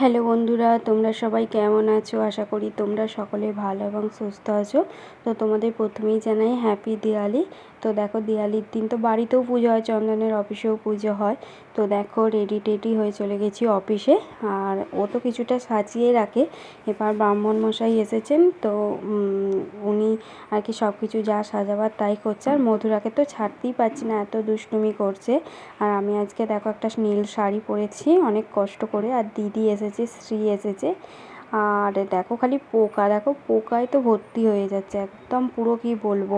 Hello বন্ধুরা, তোমরা সবাই কেমন আছো? আশা করি তোমরা সকলে ভালো এবং সুস্থ আছো। তো তোমাদের প্রথমেই জানাই হ্যাপি দিওয়ালি তো দেখো দিওয়ালির দিন তো বাড়িতেও পুজো হয়, চন্দনের অফিসেও পুজো হয়। তো দেখো রেডি টেডি হয়ে চলে গেছি অফিসে। আর ও তো কিছুটা সাজিয়ে রাখে। এবার ব্রাহ্মণ মশাই এসেছেন। তো উনি আর কি সব কিছু যা সাজাবার তাই করছে। আর মধুরাকে তো ছাড়তেই পারছি না, এত দুষ্টুমি করছে। আর আমি আজকে দেখো একটা নীল শাড়ি পরেছি, অনেক কষ্ট করে। আর দিদি এসেছে শ্রী এসেছে। আর দেখো খালি পোকা, দেখো পোকায় তো ভর্তি হয়ে যাচ্ছে, একদম পুরো কি বলব।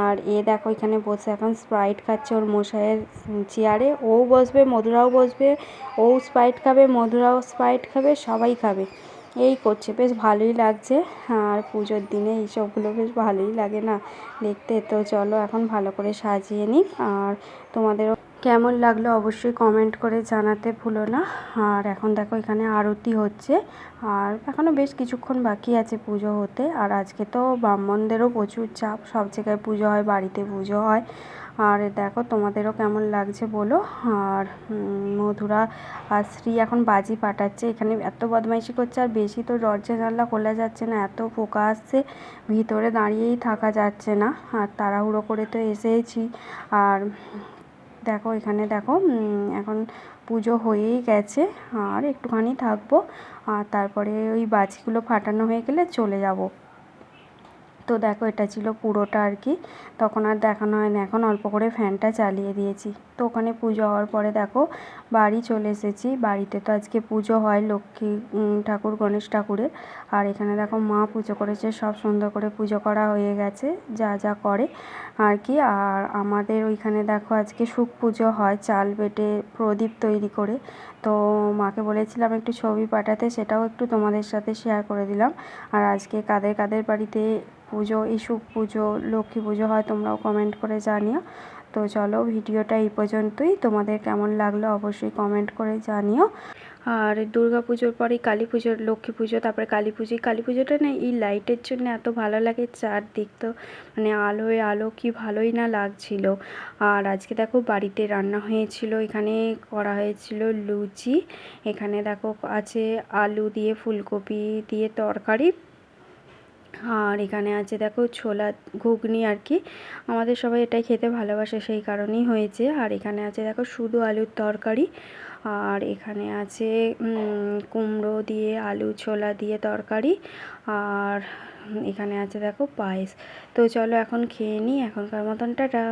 আর এ দেখো এখানে বসে এখন স্প্রাইট খাচ্ছে ওর মশাইয়ের চেয়ারে। ও বসবে, মধুরাও বসবে, ও স্প্রাইট খাবে, মধুরাও স্প্রাইট খাবে, সবাই খাবে। এই করছে, বেশ ভালোই লাগছে। আর পুজোর দিনে এইসবগুলো বেশ ভালোই লাগে না দেখতে। তো চলো এখন ভালো করে সাজিয়ে নিই আর তোমাদেরও কেমন লাগল অবশ্যই কমেন্ট করে জানাতে ভুলো না। আর এখন দেখো এখানে আরতি হচ্ছে। আর এখনও বেশ কিছুক্ষণ বাকি আছে পুজো হতে। আর আজকে তো ব্রাহ্মণদেরও প্রচুর চাপ। সব জায়গায় পুজো হয়, বাড়িতে পুজো হয়। আর দেখো তোমাদেরও কেমন লাগছে বলো। আর মধুরা আর শ্রী এখন বাজি পাঠাচ্ছে এখানে এত বদমাইশি করছে আর বেশি তো দরজা জানলা খোলা যাচ্ছে না। এত পোকা আসছে, ভিতরে দাঁড়িয়েই থাকা যাচ্ছে না। আর তাড়াহুড়ো করে তো এসেইছি। আর দেখো, এখানে দেখো এখন পুজো হয়েই গেছে, আর একটুখানি থাকব, আর তারপরে ওই বাজিগুলো ফাটানো হয়ে গেলে চলে যাব। তো দেখো এটা ছিল পুরোটা আর কি। তখন আর দেখানো হয় না এখন অল্প করে ফ্যানটা চালিয়ে দিয়েছি। তো ওখানে পুজো হওয়ার পরে দেখো বাড়ি চলে এসেছি। বাড়িতে তো আজকে পুজো হয় লক্ষ্মী ঠাকুর, গণেশ ঠাকুরের। আর এখানে দেখো মা পুজো করেছে, সব সুন্দর করে পুজো করা হয়ে গেছে, যা যা করে আর কি। আর আমাদের ওইখানে দেখো আজকে সুখ পুজো হয়, চাল বেটে প্রদীপ তৈরি করে। তো মাকে বলেছিলাম একটু ছবি পাঠাতে, সেটাও একটু তোমাদের সাথে শেয়ার করে দিলাম। আর আজকে কাদের কাদের বাড়িতে পুজো এই সুখ পুজো, লক্ষ্মী পুজো হয় তোমরাও কমেন্ট করে জানিও। তো চলো ভিডিওটা এই পর্যন্তই। তোমাদের কেমন লাগল অবশ্যই কমেন্ট করে জানিও। আর দুর্গা পুজোর পরে কালী পুজোর, লক্ষ্মী পুজো, তারপরে কালী পুজো। কালী পুজোটা না এই লাইটের জন্য এত ভালো লাগে চারদিক তো মানে আলোয় আলো কি ভালোই না লাগছিল। আর আজকে দেখো বাড়িতে রান্না হয়েছিল, এখানে করা হয়েছিল লুচি। এখানে দেখো আছে আলু দিয়ে ফুলকপি দিয়ে তরকারি। আর এখানে আছে দেখো ছোলা ঘুগনি আর কি। আমাদের সবাই এটাই খেতে ভালোবাসে, সেই কারণেই হয়েছে। আর এখানে আছে দেখো শুধু আলুর তরকারি। আর এখানে আছে কুমড়ো দিয়ে আলু ছোলা দিয়ে তরকারি। আর এখানে আছে দেখো পায়েস। তো চলো এখন খেয়ে নিই, এখনকার মতন টাটা।